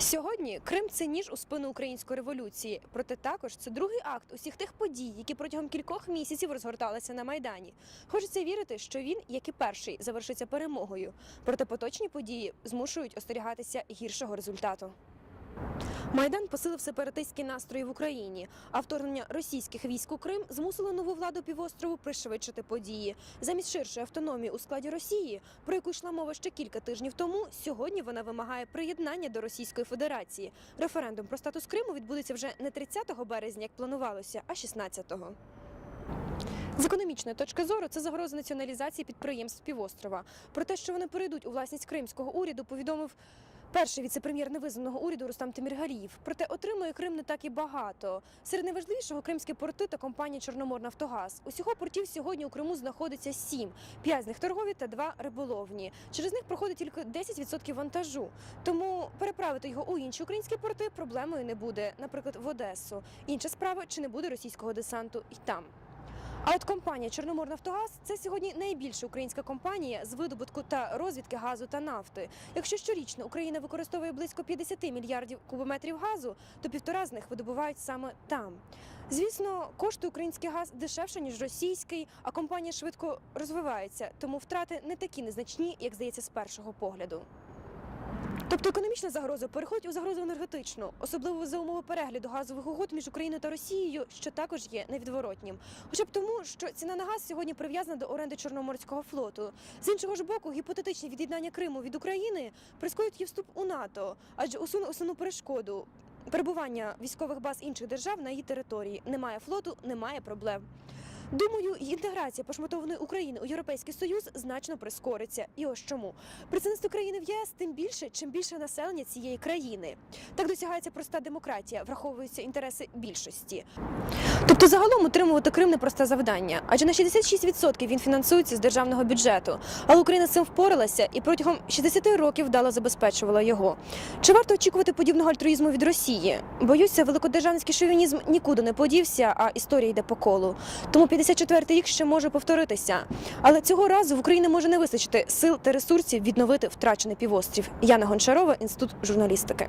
Сьогодні Крим це ніж у спину української революції. Проте також це другий акт усіх тих подій, які протягом кількох місяців розгорталися на майдані. Хочеться вірити, що він, як і перший, завершиться перемогою. Проте поточні події змушують остерігатися гіршого результату. Майдан посилив сепаратистські настрої в Україні, а вторгнення російських військ у Крим змусило нову владу півострову пришвидшити події. Замість ширшої автономії у складі Росії, про яку йшла мова ще кілька тижнів тому, сьогодні вона вимагає приєднання до Російської Федерації. Референдум про статус Криму відбудеться вже не 30 березня, як планувалося, а 16-го. З економічної точки зору це загроза націоналізації підприємств півострова. Про те, що вони перейдуть у власність кримського уряду, повідомив перший віце-прем'єр невизнаного уряду Рустам Тиміргаліїв. Проте отримує Крим не так і багато. Серед найважливішого кримські порти та компанія Чорноморнафтогаз. Усього портів сьогодні у Криму знаходиться сім. П'ять з них торгові та два риболовні. Через них проходить тільки 10% вантажу. Тому переправити його у інші українські порти проблемою не буде, наприклад, в Одесу. Інша справа, чи не буде російського десанту і там. А от компанія Чорноморнафтогаз це сьогодні найбільша українська компанія з видобутку та розвідки газу та нафти. Якщо щорічно Україна використовує близько 50 мільярдів кубометрів газу, то півтора з них видобувають саме там. Звісно, коштує український газ дешевше ніж російський, а компанія швидко розвивається, тому втрати не такі незначні, як здається з першого погляду. Тобто економічна загроза переходить у загрозу енергетичну, особливо за умови перегляду газових угод між Україною та Росією, що також є невідворотнім. Хоча б тому, що ціна на газ сьогодні прив'язана до оренди Чорноморського флоту. З іншого ж боку, гіпотетичне від'єднання Криму від України прискорить її вступ у НАТО, адже усуне основну перешкоду. Перебування військових баз інших держав на її території немає флоту, немає проблем. Думаю, інтеграція пошматованої України у Європейський Союз значно прискориться. І ось чому представництво країни в ЄС тим більше, чим більше населення цієї країни. Так досягається проста демократія, враховуються інтереси більшості. Тобто, загалом утримувати Крим непросте завдання, адже на 66% він фінансується з державного бюджету. Але Україна з цим впоралася і протягом 60 років вдало забезпечувала його. Чи варто очікувати подібного альтруїзму від Росії? Боюся, великодержавницький шовінізм нікуди не подівся, а історія йде по колу. Тому 54-й рік ще може повторитися. Але цього разу в Україні може не вистачити сил та ресурсів відновити втрачений півострів. Яна Гончарова, інститут журналістики.